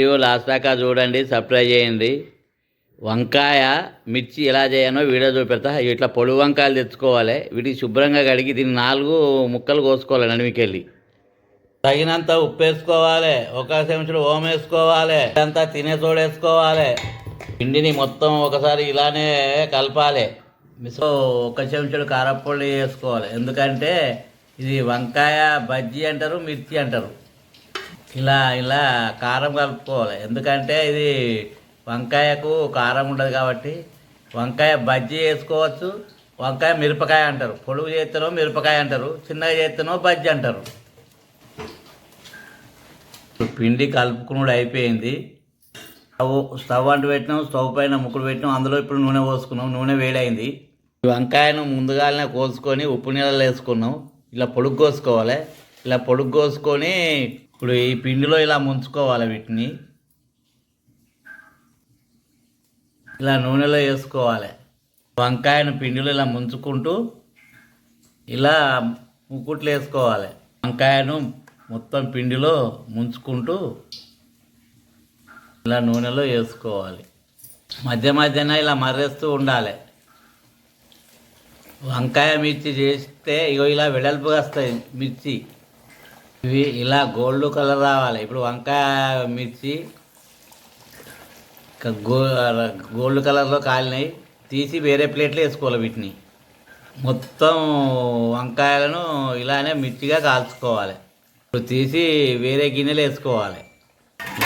Video last దాకా చూడండి subscribe చేయండి. వంకాయ మిర్చి ఎలా చేయాలో వీడియో చూపెడతా. ఇట్లా పొడి వంకాయలు తెచ్చుకోవాలి. వీటికి శుభ్రంగా కడిగి దీన్ని నాలుగు ముక్కలు కోసుకోవాలి నడిమికెళ్ళి తగినంత ఉప్పు వేసుకోవాలి. ఒక చెంచుడు ఓం వేసుకోవాలి. అంతా తినే చోడు వేసుకోవాలి. పిండిని మొత్తం ఒకసారి ఇలానే కలపాలి. మిసో ఒక చెంచుడు కారపొడి వేసుకోవాలి. ఎందుకంటే ఇది వంకాయ బజ్జీ అంటారు మిర్చి అంటారు. ఇలా ఇలా కారం కలుపుకోవాలి. ఎందుకంటే ఇది వంకాయకు కారం ఉండదు కాబట్టి వంకాయ బజ్జీ వేసుకోవచ్చు. వంకాయ మిరపకాయ అంటారు. పొడుగు చేస్తేనో మిరపకాయ అంటారు. చిన్నగా చేస్తేనో బజ్జీ అంటారు. పిండి కలుపుకున్నాడు అయిపోయింది. స్టవ్ స్టవ్ అంటు పెట్టినాం స్టవ్ పైన ముక్కుడు పెట్టినాం. అందులో ఇప్పుడు నూనె పోసుకున్నాం. నూనె వేడైంది. వంకాయను ముందుగానే కోసుకొని ఉప్పు నీళ్ళలో వేసుకున్నాం. ఇలా పొడుగు కోసుకోవాలి. ఇలా పొడుగు కోసుకొని ఇప్పుడు ఈ పిండిలో ఇలా ముంచుకోవాలి వీటిని. ఇలా నూనెలో వేసుకోవాలి. వంకాయను పిండిలో ఇలా ముంచుకుంటూ ఇలా ముకుట్లు వేసుకోవాలి. వంకాయను మొత్తం పిండిలో ముంచుకుంటూ ఇలా నూనెలో వేసుకోవాలి. మధ్య మధ్యన ఇలా మర్రేస్తూ ఉండాలి. వంకాయ మిర్చి చేస్తే ఇగో ఇలా వెడల్పుగా వస్తాయి మిర్చి. ఇవి ఇలా గోల్డ్ కలర్ రావాలి. ఇప్పుడు వంకాయ మిర్చి గో గోల్డ్ కలర్లో కాలినాయి. తీసి వేరే ప్లేట్లో వేసుకోవాలి వీటిని. మొత్తం వంకాయలను ఇలానే మిర్చిగా కాల్చుకోవాలి. ఇప్పుడు తీసి వేరే గిన్నెలు వేసుకోవాలి.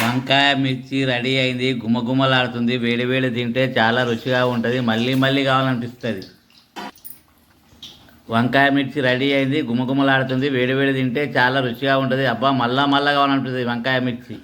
వంకాయ మిర్చి రెడీ అయింది. గుమగుమలాడుతుంది. వేడి వేడి తింటే చాలా రుచిగా ఉంటుంది. మళ్ళీ మళ్ళీ కావాలనిపిస్తుంది. వంకాయ మిర్చి రెడీ అయింది గుమగుమలాడుతుంది వేడి వేడి తింటే చాలా రుచిగా ఉంటుంది. అబ్బా మళ్ళా మళ్ళా కావాలనిపిస్తుంది వంకాయ మిర్చి.